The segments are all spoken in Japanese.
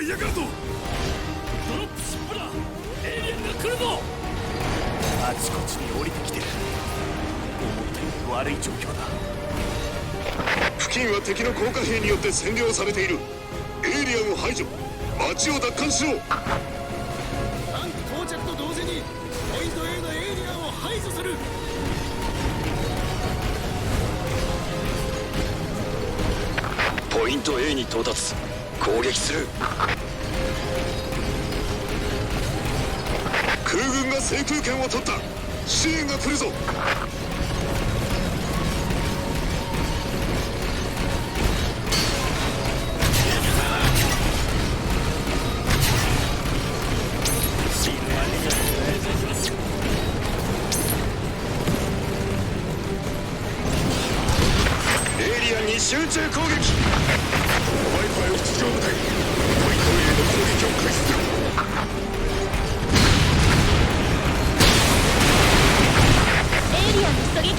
が嫌がるぞ。ドロップシップだエイリアンが来るぞ。あちこちに降りてきてる。思ったより悪い状況だ。付近は敵の降下兵によって占領されている。エイリアンを排除。街を奪還しろタンク到着と同時にポイント A のエイリアンを排除する。ポイント A に到達攻撃する。空軍が制空権を取った。支援が来るぞ。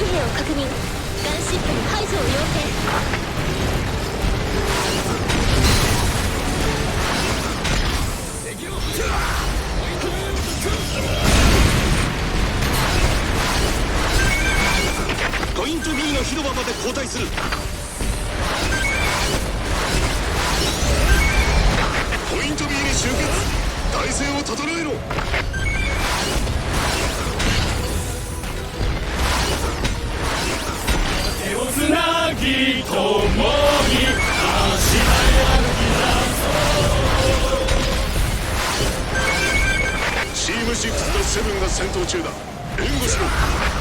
リアンの狙撃兵を確認。ガンシップに排除を要請。敵を排除ポイント A を奪還ポイント B の広場まで後退する6とセブンが戦闘中だ。援護しろ。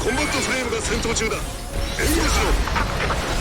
コンバットフレームが戦闘中だ。援護しろ。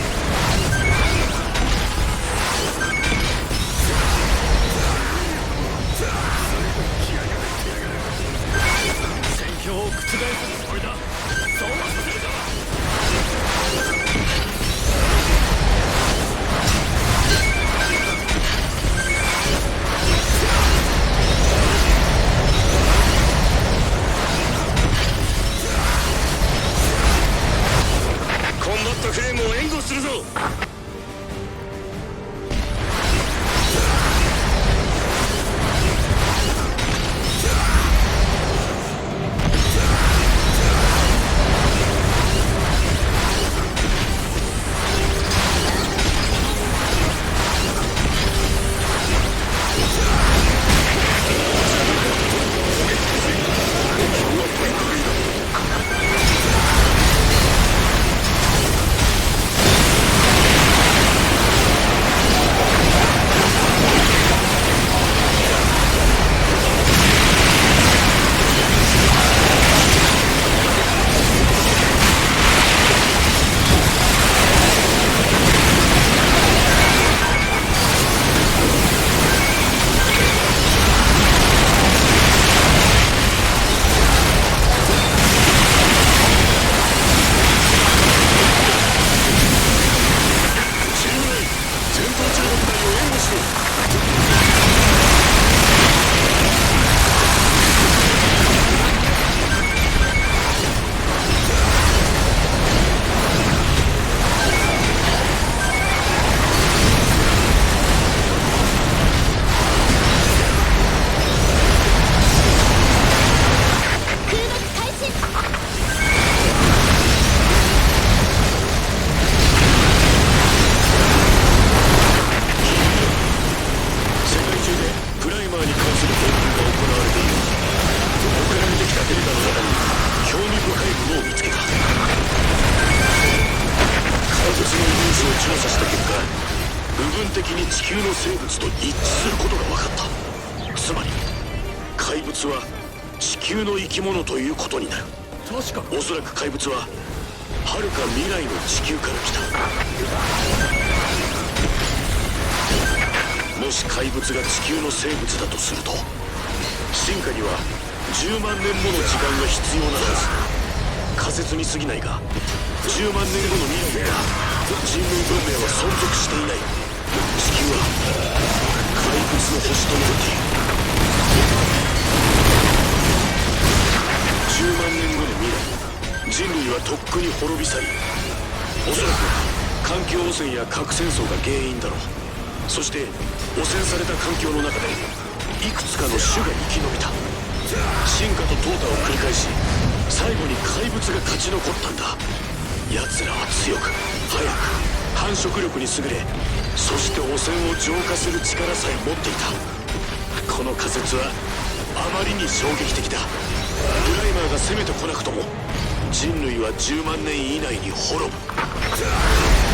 球の生物と一致することが分かった。つまり怪物は地球の生き物ということになる。確かおそらく怪物は遥か未来の地球から来た。もし怪物が地球の生物だとすると進化には10万年もの時間が必要なはず。仮説に過ぎないが10万年後の未来には人類文明は存続していない怪物の星となっている10万年後の未来人類はとっくに滅び去りおそらく環境汚染や核戦争が原因だろう。そして汚染された環境の中でいくつかの種が生き延びた進化と淘汰を繰り返し最後に怪物が勝ち残った。んだ奴らは強く速く繁殖力に優れそして汚染を浄化する力さえ持っていた。この仮説はあまりに衝撃的だ。グライマーが攻めてこなくとも人類は10万年以内に滅ぶ。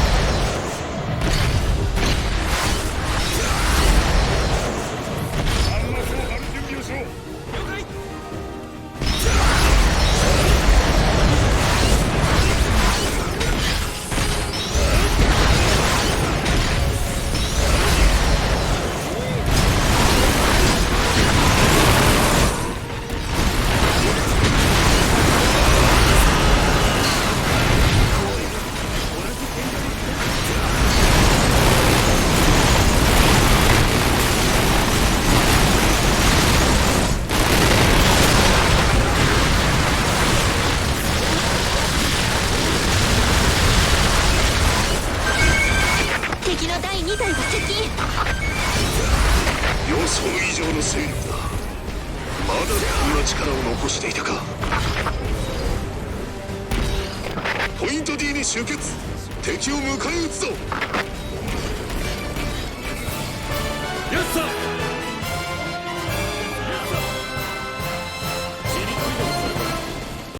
だこんな力を残していたか。ポイント D に集結。敵を迎え撃つぞ。やった